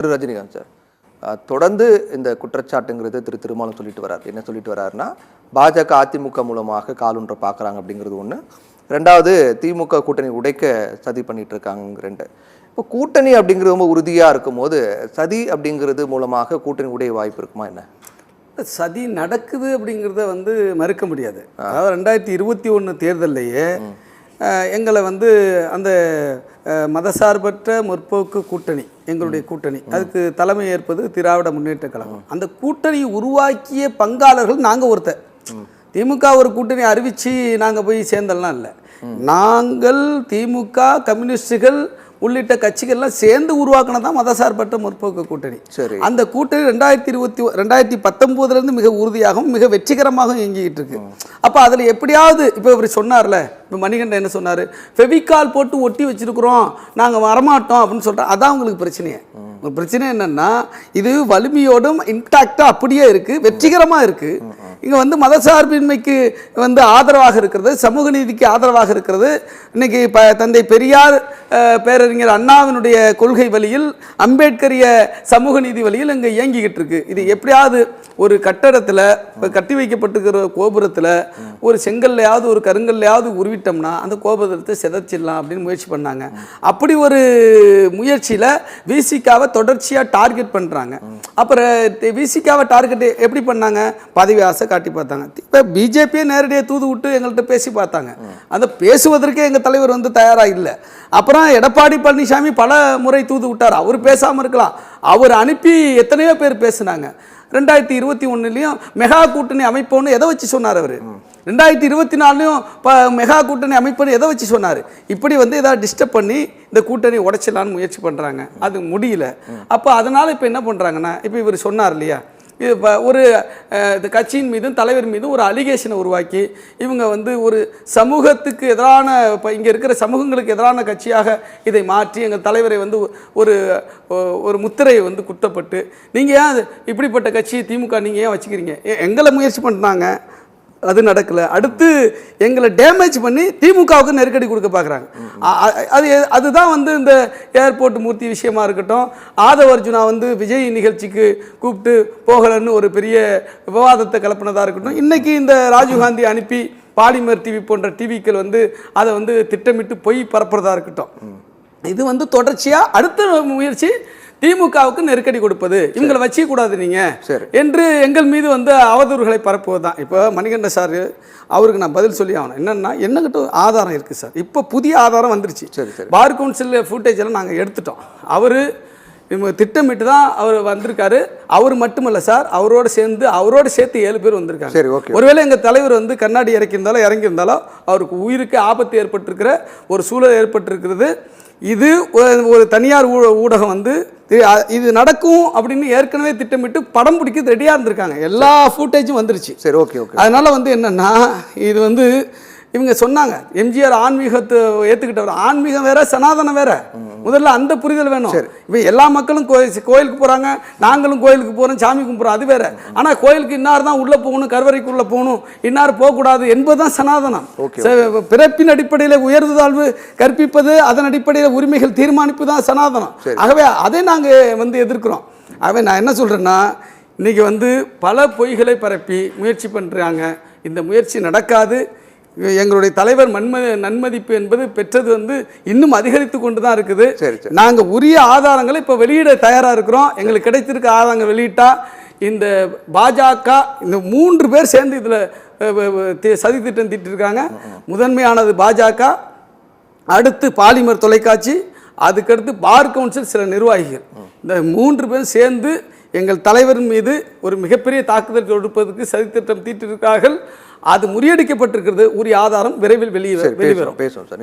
திரு Rajinikanth sir. தொடர்ந்து இந்த குற்றச்சாட்டுங்கிறது திரு திருமாவளவன் சொல்லிட்டு வரார். என்ன சொல்லிட்டு வராருன்னா பாஜக அதிமுக மூலமாக காலுன்ற பார்க்குறாங்க அப்படிங்கிறது ஒன்று ரெண்டாவது திமுக கூட்டணி உடைக்க சதி பண்ணிட்டு இருக்காங்க ரெண்டு. இப்போ கூட்டணி அப்படிங்கிறது ரொம்ப உறுதியாக இருக்கும்போது சதி அப்படிங்கிறது மூலமாக கூட்டணி உடைய வாய்ப்பு இருக்குமா என்ன? சதி நடக்குது அப்படிங்கிறத வந்து மறுக்க முடியாது. அதாவது ரெண்டாயிரத்தி இருபத்தி ஒன்று தேர்தல்லையே எங்களை வந்து அந்த மதசார்பற்ற முற்போக்கு கூட்டணி எங்களுடைய கூட்டணி. அதுக்கு தலைமை ஏற்பது திராவிட முன்னேற்ற கழகம். அந்த கூட்டணியை உருவாக்கிய பங்காளர்கள் நாங்கள் ஒருத்தர். திமுக ஒரு கூட்டணி அறிவித்து நாங்கள் போய் சேர்ந்தெல்லாம் இல்லை. நாங்கள் திமுக கம்யூனிஸ்டுகள் உள்ளிட்ட கட்சிகள்லாம் சேர்ந்து உருவாக்கினது தான் மதசார்பற்ற முற்போக்கு கூட்டணி. சரி. அந்த கூட்டணி ரெண்டாயிரத்தி இருபத்தி ரெண்டாயிரத்தி பத்தொம்போதுலேருந்து மிக உறுதியாகவும் மிக வெற்றிகரமாகவும் இயங்கிக்கிட்டு இருக்கு அப்போ அதில் எப்படியாவது இப்போ இவர் சொன்னார்ல இப்போ மணிகண்டன் என்ன சொன்னார் ஃபெவிகால் போட்டு ஒட்டி வச்சிருக்கிறோம் நாங்கள் வரமாட்டோம் அப்படின்னு சொல்கிறோம் அதான் உங்களுக்கு பிரச்சனையே. பிரச்சனை என்னன்னா இது வலிமையோடும் இன்டாக்டாக அப்படியே இருக்குது வெற்றிகரமாக இருக்குது இங்கே வந்து மதசார்பின்மைக்கு வந்து ஆதரவாக இருக்கிறது சமூக நீதிக்கு ஆதரவாக இருக்கிறது. இன்னைக்கு ப தந்தை பெரியார் பேரறிஞர் அண்ணாவினுடைய கொள்கை வழியில் அம்பேத்கரிய சமூக நீதி வழியில் இங்கே இயங்கிக்கிட்டு இருக்கு. இது எப்படியாவது ஒரு கட்டடத்தில் இப்போ கட்டி வைக்கப்பட்டிருக்கிற கோபுரத்தில் ஒரு செங்கல்லையாவது ஒரு கருங்கல்லையாவது உருவிட்டோம்னா அந்த கோபுரத்தை சிதைச்சிடலாம் அப்படின்னு முயற்சி பண்ணாங்க. அப்படி ஒரு முயற்சியில் விசிகாவை தொடர்ச்சியாக டார்கெட் பண்ணுறாங்க அப்புறம் விசிகாவை டார்கெட் எப்படி பண்ணாங்க? பதவி ஆசை காட்டி பார்த்தாங்க. இப்போ பிஜேபியே நேரடியாக தூது விட்டு எங்கள்கிட்ட பேசி பார்த்தாங்க. அந்த பேசுவதற்கே எங்கள் தலைவர் வந்து தயாராக இல்லை. அப்புறம் எடப்பாடி பழனிசாமி பல முறை தூது விட்டார். அவர் பேசாமல் இருக்கலாம். அவர் அனுப்பி எத்தனையோ பேர் பேசுனாங்க. ரெண்டாயிரத்தி இருபத்தி ஒன்றுலையும் மெகா கூட்டணி அமைப்போன்னு எதை வச்சு சொன்னார் அவர்? ரெண்டாயிரத்தி இருபத்தி நாலுலையும் இப்போ மெகா கூட்டணி அமைப்புன்னு எதை வச்சு சொன்னார்? இப்படி வந்து ஏதாவது டிஸ்டர்ப் பண்ணி இந்த கூட்டணி உடைச்சிடலான்னு முயற்சி பண்ணுறாங்க அது முடியல. அப்போ அதனால் இப்போ என்ன பண்ணுறாங்கன்னா இப்போ இவர் சொன்னார் இல்லையா? இது இப்போ ஒரு கட்சியின் மீதும் தலைவர் மீதும் ஒரு அலிகேஷனை உருவாக்கி இவங்க வந்து ஒரு சமூகத்துக்கு எதிரான இப்போ இங்கே இருக்கிற சமூகங்களுக்கு எதிரான கட்சியாக இதை மாற்றி எங்கள் தலைவரை வந்து ஒரு ஒரு முத்திரையை வந்து குத்தப்பட்டு நீங்கள் ஏன் இப்படிப்பட்ட கட்சியை திமுக நீங்கள் ஏன் வச்சுக்கிறீங்க? எங்களை முயற்சி பண்ணுறாங்க அது நடக்கல. அடுத்து எங்களை டேமேஜ் பண்ணி திமுகவுக்கு நெருக்கடி கொடுக்க பார்க்குறாங்க அது அதுதான் வந்து இந்த ஏர்போர்ட் மூர்த்தி விஷயமா இருக்கட்டும். ஆதவ அர்ஜுனா வந்து விஜய் நிகழ்ச்சிக்கு கூப்பிட்டு போகலன்னு ஒரு பெரிய விவாதத்தை கிளப்பினதாக இருக்கட்டும். இன்றைக்கி இந்த ராஜீவ்காந்தி அனுப்பி பாலிமர் டிவி போன்ற டிவிக்கள் வந்து அதை வந்து திட்டமிட்டு பொய் பரப்புறதா இருக்கட்டும். இது வந்து தொடர்ச்சியாக அடுத்த முயற்சி திமுகவுக்கு நெருக்கடி கொடுப்பது. இவங்களை வச்சிக்க கூடாது நீங்க. சரி. என்று எங்கள் மீது வந்து அவதூறுகளை பரப்புவது தான் இப்போ மணிகண்ட சார் அவருக்கு நான் பதில் சொல்லி ஆகணும். என்னன்னா என்னகிட்ட ஆதாரம் இருக்கு சார். இப்போ புதிய ஆதாரம் வந்துருச்சு. சரி, சரி. பார் கவுன்சில் ஃபுட்டேஜ் எல்லாம் நாங்கள் எடுத்துட்டோம். அவர் இவங்க திட்டமிட்டு தான் அவர் வந்திருக்காரு. அவர் மட்டுமல்ல சார் அவரோட சேர்ந்து அவரோட சேர்த்து ஏழு பேர் வந்திருக்காங்க. சரி ஓகே ஒருவேளை எங்கள் தலைவர் வந்து கண்ணாடி இறக்கியிருந்தாலும் இறங்கியிருந்தாலும் அவருக்கு உயிருக்கு ஆபத்து ஏற்பட்டிருக்கிற ஒரு சூழல் ஏற்பட்டிருக்கிறது. இது ஒரு- தனியார் ஊடகம் வந்து இது நடக்கும் அப்படின்னு ஏற்கனவே திட்டமிட்டு படம் பிடிக்க ரெடியாக இருந்திருக்காங்க. எல்லா ஃபுட்டேஜும் வந்துருச்சு. சரி ஓகே ஓகே. அதனால வந்து என்னன்னா இது வந்து இவங்க சொன்னாங்க. எம்ஜிஆர் ஆன்மீகத்தை ஏற்றுக்கிட்டவர் ஆன்மீகம் வேற சனாதனம் வேற. முதல்ல அந்த புரிதல் வேணும். இப்போ எல்லா மக்களும் கோயில் கோயிலுக்கு போகிறாங்க நாங்களும் கோயிலுக்கு போகிறோம் சாமி கும்பிட்றோம் அது வேற. ஆனால் கோயிலுக்கு இன்னார் தான் உள்ளே போகணும் கருவறைக்குள்ளே போகணும் இன்னார் போகக்கூடாது என்பதுதான் சனாதனம். Okay, ச- பிறப்பின் அடிப்படையில் உயர்வு தாழ்வு கற்பிப்பது அதன் அடிப்படையில் உரிமைகள் தீர்மானிப்பு தான் சனாதனம். ஆகவே அதை நாங்கள் வந்து எதிர்க்கிறோம். ஆகவே நான் என்ன சொல்கிறேன்னா இன்னைக்கு வந்து பல பொய்களை பரப்பி முயற்சி பண்ணுறாங்க இந்த முயற்சி நடக்காது. எங்களுடைய தலைவர் மன்ம நன்மதிப்பு என்பது பெற்றது வந்து இன்னும் அதிகரித்து கொண்டு தான் இருக்குது. சரி, சரி. நாங்கள் உரிய ஆதாரங்களை இப்போ வெளியிட தயாராக இருக்கிறோம். எங்களுக்கு கிடைத்திருக்க ஆதாரங்கள் வெளியிட்டா இந்த பாஜக இந்த மூன்று பேர் சேர்ந்து இதில் சதி திட்டம் தீட்டிருக்காங்க. முதன்மையானது பாஜக அடுத்து பாலிமர் தொலைக்காட்சி அதுக்கடுத்து பார் கவுன்சில் சில நிர்வாகிகள். இந்த மூன்று பேரும் சேர்ந்து எங்கள் தலைவரின் மீது ஒரு மிகப்பெரிய தாக்குதல் தொடுப்பதற்கு சதித்திட்டம் தீட்டிருக்கிறார்கள். அது முறியடிக்கப்பட்டிருக்கிறது. உரிய ஆதாரம் விரைவில் வெளியே வெளிவரும் பேசுவோம் பேசுவோம் சார்.